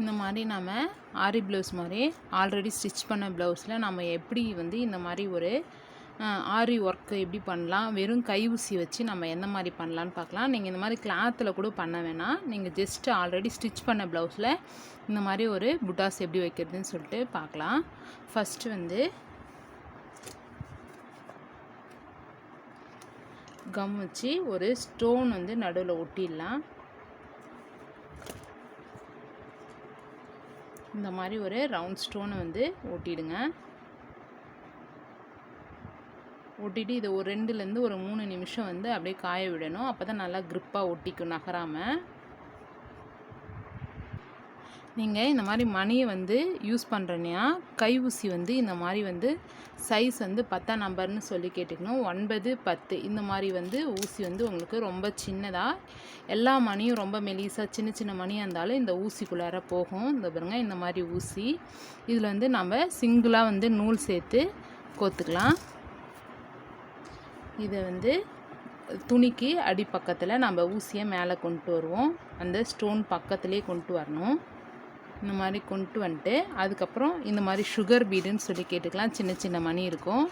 இந்த மாதிரி நம்ம ஆரி ப்ளவுஸ் மாதிரி ஆல்ரெடி ஸ்டிச் பண்ண ப்ளவுஸில் நம்ம எப்படி வந்து இந்த மாதிரி ஒரு ஆரி ஒர்க்கு எப்படி பண்ணலாம் வெறும் கை ஊசி வச்சு நம்ம எந்த மாதிரி பண்ணலான்னு பார்க்கலாம். நீங்கள் இந்த மாதிரி கிளாத்தில் கூட பண்ண வேணாம் நீங்கள் ஜஸ்ட் ஆல்ரெடி ஸ்டிச் பண்ண ப்ளவுஸில் இந்த மாதிரி ஒரு புட்டாஸ் எப்படி வைக்கிறதுன்னு சொல்லிட்டு பார்க்கலாம். ஃபஸ்ட்டு வந்து கம் வச்சு ஒரு ஸ்டோன் வந்து நடுவில் ஒட்டிடலாம். இந்த மாதிரி ஒரு ரவுண்ட் ஸ்டோனை வந்து ஒட்டிடுங்க ஒட்டிட்டு இதை ஒரு ரெண்டுலேருந்து ஒரு மூணு நிமிஷம் வந்து அப்படியே காய விடணும். அப்போ தான் நல்லா க்ரிப்பாக ஒட்டிக்கும் நகராமல் நீங்கள் இந்த மாதிரி மணியை வந்து யூஸ் பண்ணுறனையா கை ஊசி வந்து இந்த மாதிரி வந்து சைஸ் வந்து பத்தாம் நம்பர்னு சொல்லி கேட்டுக்கணும் ஒன்பது பத்து இந்த மாதிரி வந்து ஊசி வந்து உங்களுக்கு ரொம்ப சின்னதாக எல்லா மணியும் ரொம்ப மெலிசாக சின்ன சின்ன மணியாக இருந்தாலும் இந்த ஊசிக்குள்ளார போகும். இந்த பாருங்க இந்த மாதிரி ஊசி. இதில் வந்து நம்ம சிங்கிளாக வந்து நூல் சேர்த்து கோத்துக்கலாம். இதை வந்து துணிக்கு அடிப்பக்கத்தில் நம்ம ஊசியை மேலே கொண்டு வருவோம். அந்த ஸ்டோன் பக்கத்துலேயே கொண்டு வரணும். இந்த மாதிரி கொண்டு வந்துட்டு அதுக்கப்புறம் இந்த மாதிரி சுகர் பீடுன்னு சொல்லி கேட்டுக்கலாம். சின்ன சின்ன மணி இருக்கும்.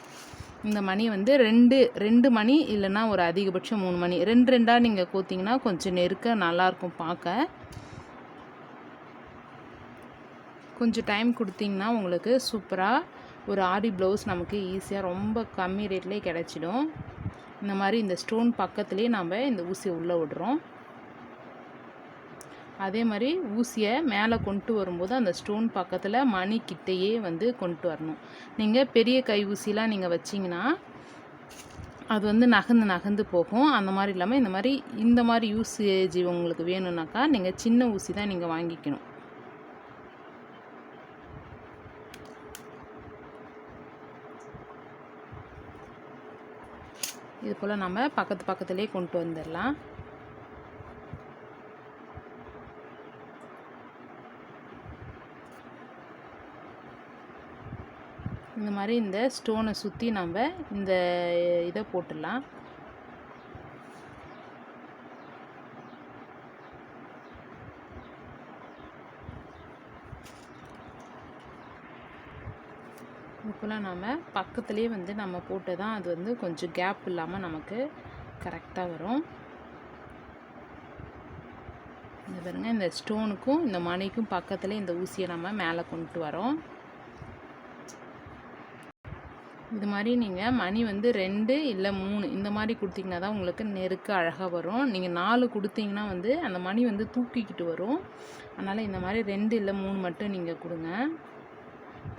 இந்த மணி வந்து ரெண்டு ரெண்டு மணி இல்லைன்னா ஒரு அதிகபட்சம் மூணு மணி. ரெண்டு ரெண்டாக நீங்கள் கோத்திங்கன்னா கொஞ்சம் நெருக்க நல்லாயிருக்கும் பார்க்க. கொஞ்சம் டைம் கொடுத்தீங்கன்னா உங்களுக்கு சூப்பராக ஒரு ஆரி ப்ளவுஸ் நமக்கு ஈஸியாக ரொம்ப கம்மி ரேட்லேயே கிடச்சிடும். இந்த மாதிரி இந்த ஸ்டோன் பக்கத்துலேயே நம்ம இந்த ஊசியை உள்ளே விடுறோம். அதே மாதிரி ஊசியை மேலே கொண்டு வரும்போது அந்த ஸ்டோன் பக்கத்தில் மணி கிட்டையே வந்து கொண்டு வரணும். நீங்கள் பெரிய கை ஊசிலாம் நீங்கள் வச்சிங்கன்னா அது வந்து நகர்ந்து நகர்ந்து போகும். அந்த மாதிரி இல்லாமல் இந்த மாதிரி இந்த மாதிரி யூசேஜ் உங்களுக்கு வேணும்னாக்கா நீங்கள் சின்ன ஊசி தான் நீங்கள் வாங்கிக்கணும். இது போல் நம்ம பக்கத்து பக்கத்துலேயே கொண்டு வந்துடலாம். இந்த மாதிரி இந்த ஸ்டோனை சுற்றி நம்ம இந்த இதை போட்டுடலாம். இப்போலாம் நம்ம பக்கத்துலேயே வந்து நம்ம போட்டு தான் அது வந்து கொஞ்சம் கேப் இல்லாமல் நமக்கு கரெக்டாக வரும். இந்த பாருங்கள் இந்த ஸ்டோனுக்கும் இந்த மணிக்கும் பக்கத்தில் இந்த ஊசியை நம்ம மேலே கொண்டுட்டு வரோம். இது மாதிரி நீங்கள் மணி வந்து ரெண்டு இல்லை மூணு இந்த மாதிரி கொடுத்தீங்கன்னா தான் உங்களுக்கு நெருக்கு அழகாக வரும். நீங்கள் நாலு கொடுத்தீங்கன்னா வந்து அந்த மணி வந்து தூக்கிக்கிட்டு வரும். அதனால் இந்த மாதிரி ரெண்டு இல்லை மூணு மட்டும் நீங்கள் கொடுங்க.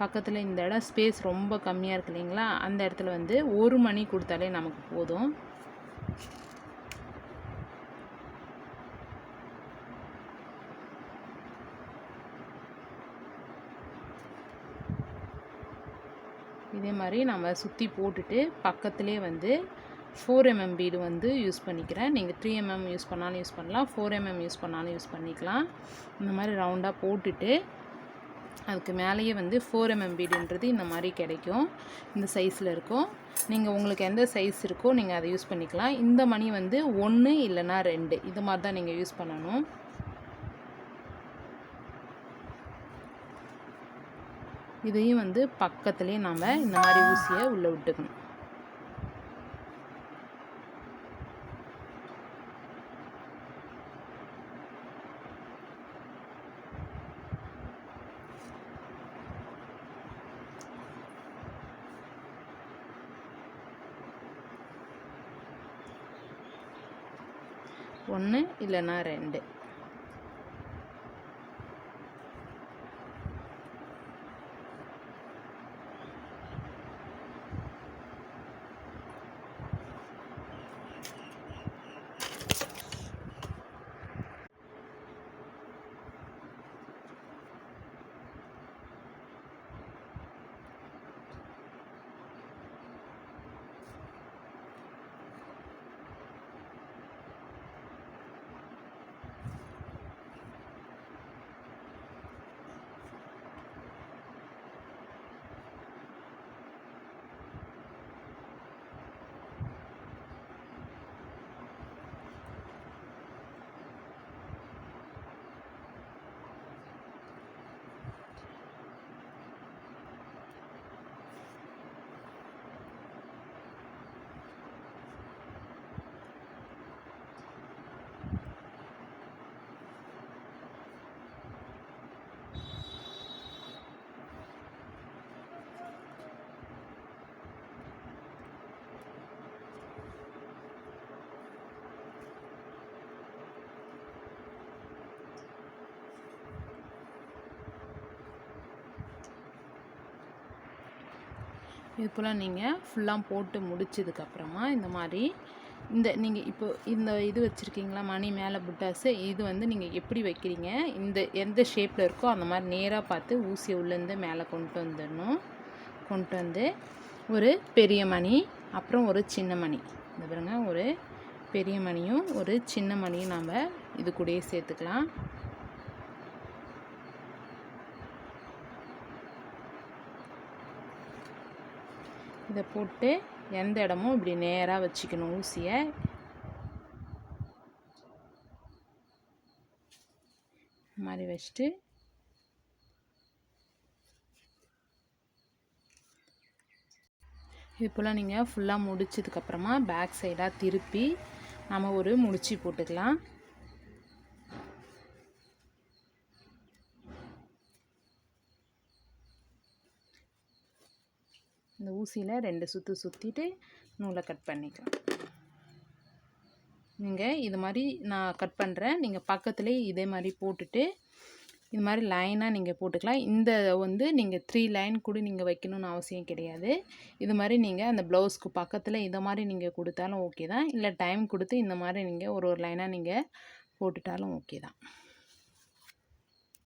பக்கத்தில் இந்த இடம் ஸ்பேஸ் ரொம்ப கம்மியாக இருக்கு இல்லைங்களா? அந்த இடத்துல வந்து ஒரு மணி கொடுத்தாலே நமக்கு போதும். இதே மாதிரி நம்ம சுற்றி போட்டுட்டு பக்கத்துலேயே வந்து ஃபோர் எம்எம் பீடு வந்து யூஸ் பண்ணிக்கிறேன். நீங்கள் த்ரீ எம்எம் யூஸ் பண்ணாலும் யூஸ் பண்ணலாம். ஃபோர் எம்எம் யூஸ் பண்ணாலும் யூஸ் பண்ணிக்கலாம். இந்த மாதிரி ரவுண்டாக போட்டுட்டு அதுக்கு மேலேயே வந்து ஃபோர் எம்எம் பீடுன்றது இந்த மாதிரி கிடைக்கும். இந்த சைஸில் இருக்கும். நீங்கள் உங்களுக்கு எந்த சைஸ் இருக்கோ நீங்கள் அதை யூஸ் பண்ணிக்கலாம். இந்த மணி வந்து ஒன்று இல்லைன்னா ரெண்டு. இது மாதிரி தான் நீங்கள் யூஸ் பண்ணணும். இதையும் வந்து பக்கத்துலேயே நாம் இந்த மாதிரி ஊசியை உள்ளே விட்டுக்கணும். ஒன்று இல்லைன்னா ரெண்டு. இது போல் நீங்கள் ஃபுல்லாக போட்டு முடிச்சதுக்கப்புறமா இந்த மாதிரி இந்த நீங்கள் இப்போ இந்த இது வச்சுருக்கீங்களா மணி மேலே புட்டாஸு இது வந்து நீங்கள் எப்படி வைக்கிறீங்க இந்த எந்த ஷேப்பில் இருக்கோ அந்த மாதிரி நேராக பார்த்து ஊசியை உள்ளேருந்து மேலே கொண்டு வந்துடணும். கொண்டு வந்து ஒரு பெரிய மணி அப்புறம் ஒரு சின்ன மணி. இந்த பாருங்க ஒரு பெரிய மணியும் ஒரு சின்ன மணியும் நாம் இது கூடயே சேர்த்துக்கலாம். இதை போட்டு எந்த இடமும் இப்படி நேராக வச்சுக்கணும் ஊசியை. மாதிரி வச்சுட்டு இது போல் நீங்கள் ஃபுல்லாக முடிச்சதுக்கப்புறமா பேக் சைடாக திருப்பி நம்ம ஒரு முடிச்சு போட்டுக்கலாம். இந்த ஊசியில் ரெண்டு சுற்று சுற்றிட்டு நூலை கட் பண்ணிக்கலாம். நீங்கள் இது மாதிரி நான் கட் பண்ணுறேன் நீங்கள் பக்கத்துலேயே இதே மாதிரி போட்டுட்டு இது மாதிரி லைனாக நீங்கள் போட்டுக்கலாம். இந்த வந்து நீங்கள் த்ரீ லைன் கூட நீங்கள் வைக்கணும்னு அவசியம் கிடையாது. இது மாதிரி நீங்கள் அந்த ப்ளவுஸ்க்கு பக்கத்தில் இதை மாதிரி நீங்கள் கொடுத்தாலும் ஓகே தான். இல்லை டைம் கொடுத்து இந்த மாதிரி நீங்கள் ஒரு ஒரு லைனாக நீங்கள் போட்டுட்டாலும் ஓகே தான்.